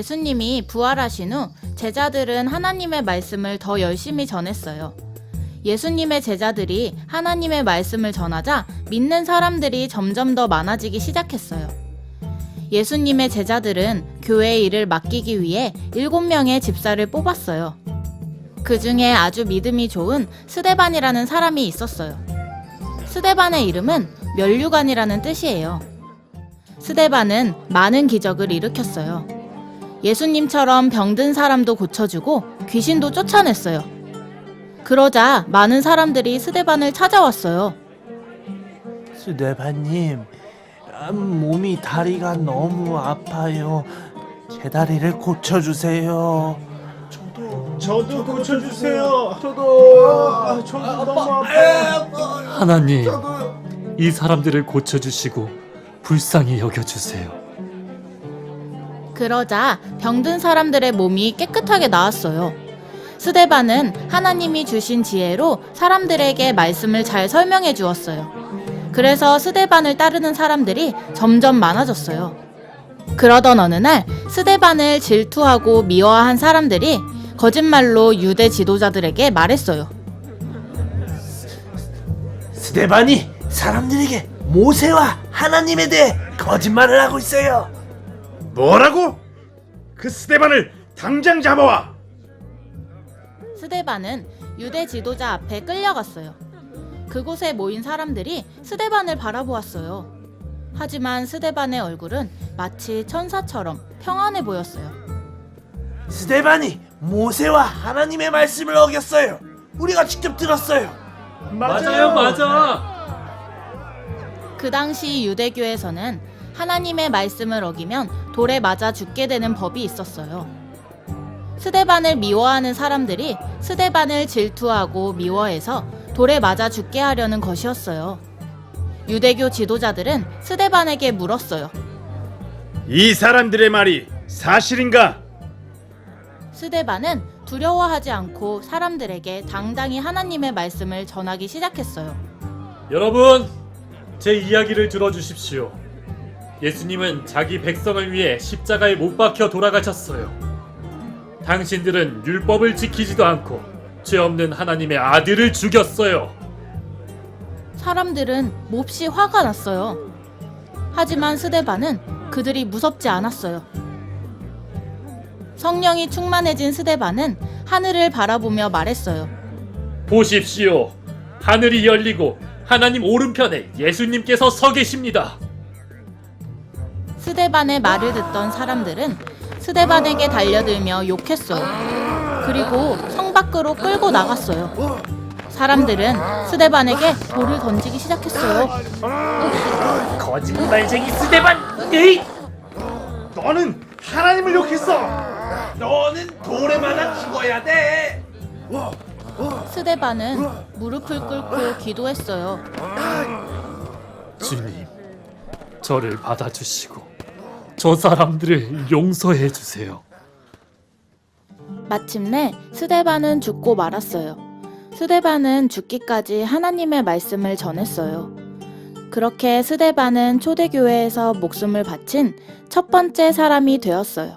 예수님이 부활하신 후 제자들은 하나님의 말씀을 더 열심히 전했어요. 예수님의 제자들이 하나님의 말씀을 전하자 믿는 사람들이 점점 더 많아지기 시작했어요. 예수님의 제자들은 교회 일을 맡기기 위해 일곱 명의 집사를 뽑았어요. 그 중에 아주 믿음이 좋은 스데반이라는 사람이 있었어요. 스데반의 이름은 면류관이라는 뜻이에요. 스데반은 많은 기적을 일으켰어요. 예수님처럼 병든 사람도 고쳐주고 귀신도 쫓아냈어요. 그러자 많은 사람들이 스데반을 찾아왔어요. 스데반님, 아, 몸이 다리가 너무 아파요. 제 다리를 고쳐주세요. 저도 고쳐주세요. 저도 저도 너무 아파요. 하나님, 이 사람들을 고쳐주시고 불쌍히 여겨주세요. 그러자 병든 사람들의 몸이 깨끗하게 나았어요. 스데반은 하나님이 주신 지혜로 사람들에게 말씀을 잘 설명해 주었어요. 그래서 스데반을 따르는 사람들이 점점 많아졌어요. 그러던 어느 날 스데반을 질투하고 미워한 사람들이 거짓말로 유대 지도자들에게 말했어요. 스데반이 사람들에게 모세와 하나님에 대해 거짓말을 하고 있어요. 뭐라고? 그 스테반을 당장 잡아와. 스데반은 유대 지도자 앞에 끌려갔어요. 그곳에 모인 사람들이 스데반을 바라보았어요. 하지만 스데반의 얼굴은 마치 천사처럼 평안해 보였어요. 스데반이 모세와 하나님의 말씀을 어겼어요. 우리가 직접 들었어요. 맞아요, 맞아. 그 당시 유대교에서는 하나님의 말씀을 어기면 돌에 맞아 죽게 되는 법이 있었어요. 스데반을 미워하는 사람들이 스데반을 질투하고 미워해서 돌에 맞아 죽게 하려는 것이었어요. 유대교 지도자들은 스데반에게 물었어요. 이 사람들의 말이 사실인가? 스데반은 두려워하지 않고 사람들에게 당당히 하나님의 말씀을 전하기 시작했어요. 여러분, 제 이야기를 들어주십시오. 예수님은 자기 백성을 위해 십자가에 못 박혀 돌아가셨어요. 당신들은 율법을 지키지도 않고 죄 없는 하나님의 아들을 죽였어요. 사람들은 몹시 화가 났어요. 하지만 스데반은 그들이 무섭지 않았어요. 성령이 충만해진 스데반은 하늘을 바라보며 말했어요. 보십시오. 하늘이 열리고 하나님 오른편에 예수님께서 서 계십니다. 스데반의 말을 듣던 사람들은 스데반에게 달려들며 욕했어요. 그리고 성 밖으로 끌고 나갔어요. 사람들은 스데반에게 돌을 던지기 시작했어요. 거짓말쟁이 스데반! 에이! 너는 하나님을 욕했어. 너는 돌에 맞아 죽어야 돼. 스데반은 무릎을 꿇고 기도했어요. 주님, 저를 받아주시고 저 사람들을 용서해 주세요. 마침내 스데반은 죽고 말았어요. 스데반은 죽기까지 하나님의 말씀을 전했어요. 그렇게 스데반은 초대교회에서 목숨을 바친 첫 번째 사람이 되었어요.